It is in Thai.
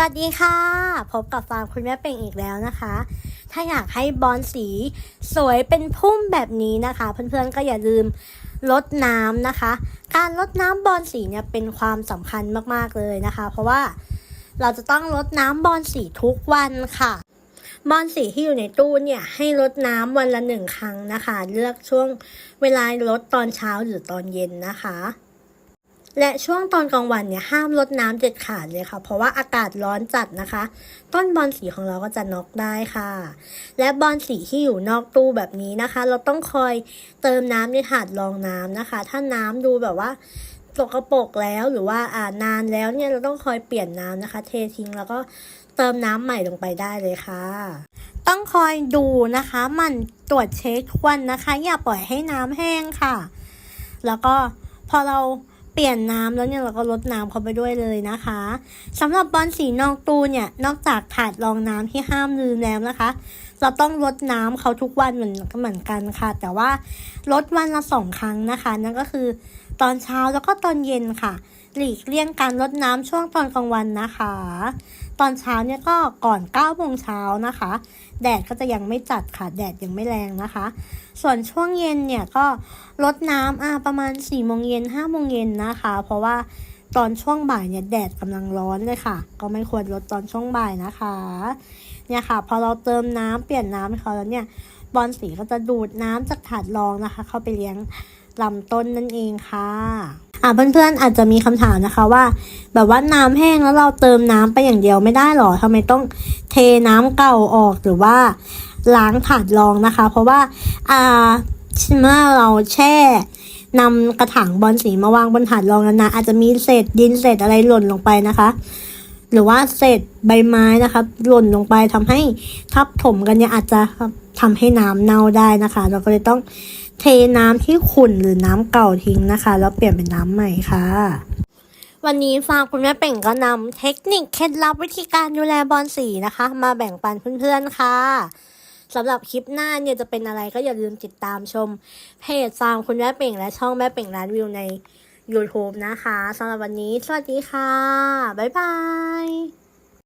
วัสดีค่ะ พบกับฟาร์มคุณแม่เป่งอีกแล้วนะคะ ถ้าอยากให้บอลสีสวยเป็นพุ่มแบบนี้นะคะ เพื่อนๆก็อย่าลืมลดน้ำนะคะ การลดน้ำบอลสีเนี่ยเป็นความสำคัญมากๆเลยนะคะ เพราะว่าเราจะต้องลดน้ำบอลสีทุกวันค่ะ บอลสีที่อยู่ในตู้เนี่ยให้ลดน้ำวันละหนึ่งครั้งนะคะ เลือกช่วงเวลาลดตอนเช้าหรือตอนเย็นนะคะ และช่วงตอนกลางวันเนี่ยห้ามลดน้ำเด็ดขาดเลยค่ะ เพราะว่าอากาศร้อนจัดนะคะ ต้นบอลสีของเราก็จะน็อกได้ค่ะ และบอลสีที่อยู่นอกตู้แบบนี้นะคะ เราต้องคอยเติมน้ำในถาดรองน้ำนะคะ ถ้าน้ำดูแบบว่าสกปรกแล้วหรือว่าอ่านานแล้วเนี่ยเราต้องคอยเปลี่ยนน้ำนะคะ เททิ้งแล้วก็เติมน้ำใหม่ลงไปได้เลยค่ะ ต้องคอยดูนะคะมันตรวจเช็คทุกวันนะคะ อย่าปล่อยให้น้ำแห้งค่ะ แล้วก็พอเรา ปลี่ยนน้ำแล้วเนี่ยเราก็ลดน้ำเข้าไปด้วยเลยนะคะสำหรับบอลสีนอกตู้เนี่ยนอกจากถาดรองน้ำที่ห้ามลืมแล้วนะคะ เราต้องลดน้ำเขาทุกวันเหมือนเหมือนกันค่ะ แต่ว่าลดวันละสองครั้งนะคะ นั่นก็คือตอนเช้าแล้วก็ตอนเย็นค่ะ หลีกเลี่ยงการลดน้ำช่วงตอนกลางวันนะคะ ตอนเช้าเนี่ยก็ก่อน9โมงเช้านะคะ แดดก็จะยังไม่จัดค่ะ แดดยังไม่แรงนะคะ ส่วนช่วงเย็นเนี่ยก็ลดน้ำอ่าประมาณ4โมงเย็น5โมงเย็นนะคะ เพราะว่าตอนช่วงบ่ายเนี่ยแดดกำลังร้อนเลยค่ะ ก็ไม่ควรลดตอนช่วงบ่ายนะคะ เนี่ยค่ะ พอเราเติมน้ำเปลี่ยนน้ำให้เขาแล้วเนี่ยบอลสีก็จะดูดน้ำจากถาดรองนะคะ เข้าไปเลี้ยงลำต้นนั่นเองค่ะ อ่าเพื่อนๆอาจจะมีคำถามนะคะว่า แบบว่าน้ำแห้งแล้วเราเติมน้ำไปอย่างเดียวไม่ได้หรอทำไมต้องเทน้ำเก่าออกหรือว่าล้างถาดรองนะคะ เพราะว่าอ่าเมื่อเราแช่นำกระถางบอลสีมาวางบนถาดรองนานๆอาจจะมีเศษดินเศษอะไรหล่นลงไปนะคะ หรือว่าเศษใบไม้นะคะหล่นลงไปทำให้ทับถมกันเนี่ยอาจจะทำให้น้ำเน่าได้นะคะ เราก็เลยต้อง เทน้ำที่ขุ่นหรือน้ำเก่าทิ้งนะคะ แล้วเปลี่ยนเป็นน้ำใหม่ค่ะ วันนี้ฟางคุณแม่เป่งก็นำเทคนิคเคล็ดลับวิธีการดูแลบอลสีนะคะ มาแบ่งปันเพื่อนๆค่ะสำหรับคลิปหน้าเนี่ยจะเป็นอะไรก็อย่าลืมติดตามชมเพจฟางคุณแม่เป่งและช่องแม่เป่งร้านวิวใน YouTube นะคะสำหรับวันนี้ สวัสดีค่ะ บ๊ายบาย